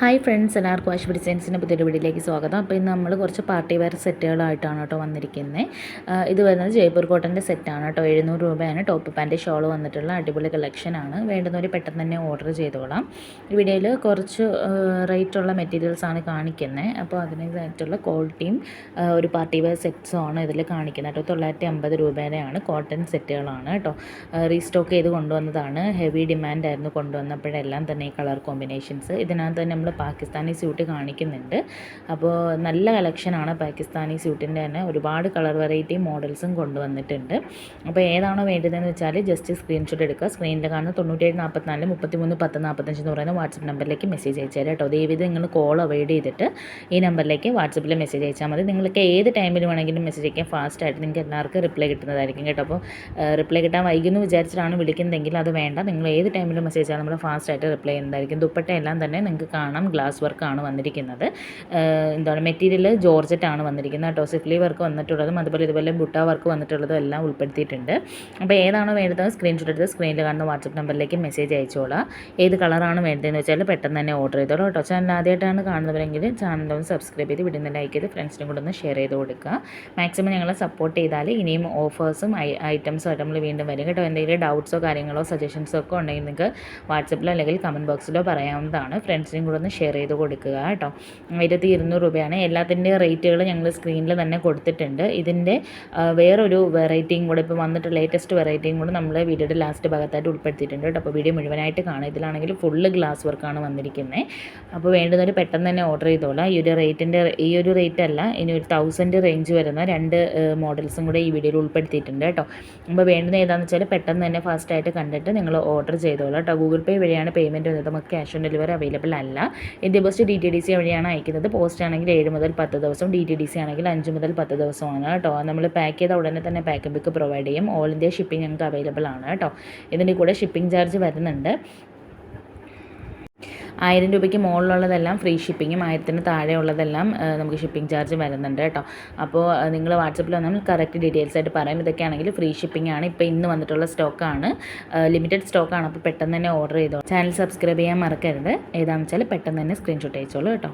Hi friends എല്ലാവർക്കും Wash ഡിസൈൻസിന്റെ പുതിയൊരു വീഡിയോയിലേക്ക് സ്വാഗതം. അപ്പോൾ ഇന്ന് നമ്മൾ കുറച്ച് പാർട്ടി വെയർ സെറ്റുകളായിട്ടാണ് കേട്ടോ വന്നിരിക്കുന്നത്. ഇത് വരുന്നത് ജയ്പൂർ കോട്ടന്റെ സെറ്റാണ് കേട്ടോ. എഴുന്നൂറ് രൂപയാണ്. ടോപ്പ് പാന്റ് ഷോൾ വന്നിട്ടുള്ള അടിപൊളി കളക്ഷനാണ് വേണ്ടുന്നവർ പെട്ടെന്ന് തന്നെ ഓർഡർ ചെയ്തോളാം. വീഡിയോയിൽ കുറച്ച് റേറ്റുള്ള മെറ്റീരിയൽസാണ് കാണിക്കുന്നത് അപ്പോൾ അതിനേതായിട്ടുള്ള ക്വാളിറ്റിയും ഒരു പാർട്ടി വെയർ സെറ്റ്സും ആണ് ഇതിൽ കാണിക്കുന്നത് കേട്ടോ. തൊള്ളായിരത്തി അമ്പത് രൂപയുടെയാണ് കോട്ടൺ സെറ്റുകളാണ് കേട്ടോ. റീസ്റ്റോക്ക് ചെയ്ത് കൊണ്ടുവന്നതാണ്. ഹെവി ഡിമാൻഡായിരുന്നു കൊണ്ടുവന്നപ്പോഴെല്ലാം തന്നെ ഈ കളർ കോമ്പിനേഷൻസ് ഇതിനകത്ത് തന്നെ നമ്മൾ പാകിസ്ഥാനി സ്യൂട്ട് കാണിക്കുന്നുണ്ട്. അപ്പോൾ നല്ല കളക്ഷനാണ് പാകിസ്ഥാനി സ്യൂട്ടിന്റെ തന്നെ. ഒരുപാട് കളർ വെറൈറ്റി മോഡൽസും കൊണ്ടുവന്നിട്ടുണ്ട്. അപ്പോൾ ഏതാണോ വേണ്ടതെന്ന് വെച്ചാൽ ജസ്റ്റ് സ്ക്രീൻഷോട്ട് എടുക്കുക. സ്ക്രീനിൽ കാണുന്ന തൊണ്ണൂറ്റേഴ് നാൽപ്പത്തിനാല് മുപ്പത്തിമൂന്ന് പത്ത് നാൽപ്പത്തഞ്ച് എന്ന് പറയുന്ന വാട്സപ്പ് നമ്പറിലേക്ക് മെസ്സേജ് അയച്ചാൽ കേട്ടോ. ദയവിത് നിങ്ങൾ കോൾ അവോയ്ഡ് ചെയ്തിട്ട് ഈ നമ്പറിലേക്ക് വാട്സപ്പിൽ മെസ്സേജ് അയച്ചാൽ മതി. നിങ്ങൾക്ക് ഏത് ടൈമിൽ വേണമെങ്കിലും മെസ്സേജ് അയക്കാൻ ഫാസ്റ്റ് ആയിട്ട് നിങ്ങൾക്ക് എല്ലാവർക്കും റിപ്ലൈ കിട്ടുന്നതായിരിക്കും കേട്ടോ. അപ്പോൾ റിപ്ലൈ കിട്ടാൻ വൈകുന്നു വിചാരിച്ചിട്ടാണ് വിളിക്കുന്നതെങ്കിൽ അത് വേണ്ട. നിങ്ങൾ ഏത് ടൈമിലും മെസ്സേജ് ആയാലും നമ്മൾ ഫാസ്റ്റ് ആയിട്ട് റിപ്ലൈ ചെയ്യുന്നതായിരിക്കും. ദുപ്പട്ട എല്ലാം തന്നെ നിങ്ങൾക്ക് കാണാം. കാണാം ഗ്ലാസ് വർക്കാണ് വന്നിരിക്കുന്നത്. എന്താണ് മെറ്റീരിയൽ ജോർജറ്റാണ് വന്നിരിക്കുന്നത്. കേട്ടോ സിഫ്ലി വർക്ക് വന്നിട്ടുള്ളതും അതുപോലെ ഇതുപോലെ ബുട്ട വർക്ക് വന്നിട്ടുള്ളതും എല്ലാം ഉൾപ്പെടുത്തിയിട്ടുണ്ട്. അപ്പോൾ ഏതാണോ വേണ്ടത് സ്ക്രീൻഷോട്ട് എടുത്ത് സ്ക്രീനിൽ കാണുന്ന വാട്സപ്പ് നമ്പറിലേക്ക് മെസ്സേജ് അയച്ചോളാം. ഏത് കളറാണ് വേണ്ടതെന്ന് വെച്ചാൽ പെട്ടെന്ന് തന്നെ ഓർഡർ ചെയ്തോളൂ കേട്ടോ. ചാനൽ ആദ്യമായിട്ടാണ് കാണുന്നവരെങ്കിൽ ചാനൽ ഒന്ന് സബ്സ്ക്രൈബ് ചെയ്ത് വിടുന്ന ലൈക്ക് ചെയ്ത് ഫ്രണ്ട്സിനും കൂടെ ഒന്ന് ഷെയർ ചെയ്ത് കൊടുക്കുക. മാക്സിമം ഞങ്ങളെ സപ്പോർട്ട് ചെയ്താൽ ഇനിയും ഓഫേഴ്സും ഐറ്റംസും ആയിട്ട് നമ്മൾ വീണ്ടും വരും കേട്ടോ. എന്തെങ്കിലും ഡൗട്ട്സോ കാര്യങ്ങളോ സജഷൻസോ ഒക്കെ ഉണ്ടെങ്കിൽ നിങ്ങൾക്ക് വാട്സപ്പിലോ അല്ലെങ്കിൽ കമന്റ് ബോക്സിലോ പറയാവുന്നതാണ്. ഫ്രണ്ട്സിനും കൂടെ ഒന്ന് ഷെയർ ചെയ്ത് കൊടുക്കുക കേട്ടോ. ആയിരത്തി ഇരുന്നൂറ് രൂപയാണ്. എല്ലാത്തിന്റെ റേറ്റുകൾ ഞങ്ങൾ സ്ക്രീനിൽ തന്നെ കൊടുത്തിട്ടുണ്ട്. ഇതിന്റെ വേറൊരു വെറൈറ്റിയും കൂടെ ഇപ്പോൾ വന്നിട്ട് ലേറ്റസ്റ്റ് വെറൈറ്റിയും കൂടെ നമ്മൾ വീഡിയോയുടെ ലാസ്റ്റ് ഭാഗത്തായിട്ട് ഉൾപ്പെടുത്തിയിട്ടുണ്ട് കേട്ടോ. അപ്പോൾ വീഡിയോ മുഴുവനായിട്ട് കാണാം ഇതിലാണെങ്കിൽ ഫുള്ള് ഗ്ലാസ് വർക്കാണ് വന്നിരിക്കുന്നത് അപ്പോൾ വേണ്ടുന്നവർ പെട്ടെന്ന് തന്നെ ഓർഡർ ചെയ്തോളാം. ഈ ഒരു റേറ്റിന്റെ ഈ ഒരു റേറ്റ് അല്ല ഇനി ഒരു തൗസൻഡ് റേഞ്ച് വരുന്ന രണ്ട് മോഡൽസും കൂടെ ഈ വീഡിയോയിൽ ഉൾപ്പെടുത്തിയിട്ടുണ്ട് കേട്ടോ. അപ്പോൾ വേണ്ടുന്ന ഏതാണെന്ന് വെച്ചാൽ പെട്ടെന്ന് തന്നെ ഫാസ്റ്റായിട്ട് കണ്ടിട്ട് നിങ്ങൾ ഓർഡർ ചെയ്തോളാം കേട്ടോ. ഗൂഗിൾ പേ വഴിയാണ് പേയ്മെന്റ് വരുന്നത്. നമുക്ക് ക്യാഷ് ഓൺ ഡെലിവറി അവൈലബിൾ അല്ല. India post D T D C വഴിയാണ് അയക്കുന്നത്. പോസ്റ്റ് ആണെങ്കിൽ ഏഴ് മുതൽ പത്ത് ദിവസം ഡി ടി ഡി സി ആണെങ്കിൽ അഞ്ച് മുതൽ പത്ത് ദിവസമാണ് കേട്ടോ. നമ്മൾ പാക്ക് ചെയ്ത ഉടനെ തന്നെ പാക്ക് ബുക്ക് പ്രൊവൈഡ് ചെയ്യും. ഓൾ ഇന്ത്യ ഷിപ്പിംഗ് ഞങ്ങൾക്ക് അവൈലബിൾ ആണ് കേട്ടോ. ഇതിന്റെ കൂടെ ഷിപ്പിംഗ് ചാർജ് വരുന്നുണ്ട്. ആയിരം രൂപയ്ക്ക് മുകളിലുള്ളതെല്ലാം ഫ്രീ ഷിപ്പിങ്ങും ആയിരത്തിന് താഴെ ഉള്ളതെല്ലാം നമുക്ക് ഷിപ്പിംഗ് ചാർജ് വരുന്നുണ്ട് കേട്ടോ. അപ്പോൾ നിങ്ങൾ വാട്സപ്പിൽ വന്നാൽ കറക്റ്റ് ഡീറ്റെയിൽസ് ആയിട്ട് പറയാം. ഇതൊക്കെ ആണെങ്കിൽ ഫ്രീ ഷിപ്പിംഗ് ആണ്. ഇപ്പോൾ ഇന്ന് വന്നിട്ടുള്ള സ്റ്റോക്കാണ് ലിമിറ്റഡ് സ്റ്റോക്കാണ് അപ്പോൾ പെട്ടെന്ന് തന്നെ ഓർഡർ ചെയ്തോ. ചാനൽ സബ്സ്ക്രൈബ് ചെയ്യാൻ മറക്കരുത്. ഏതാണെന്ന് വെച്ചാൽ പെട്ടെന്ന് തന്നെ സ്ക്രീൻഷോട്ട് അയച്ചോളൂ കേട്ടോ.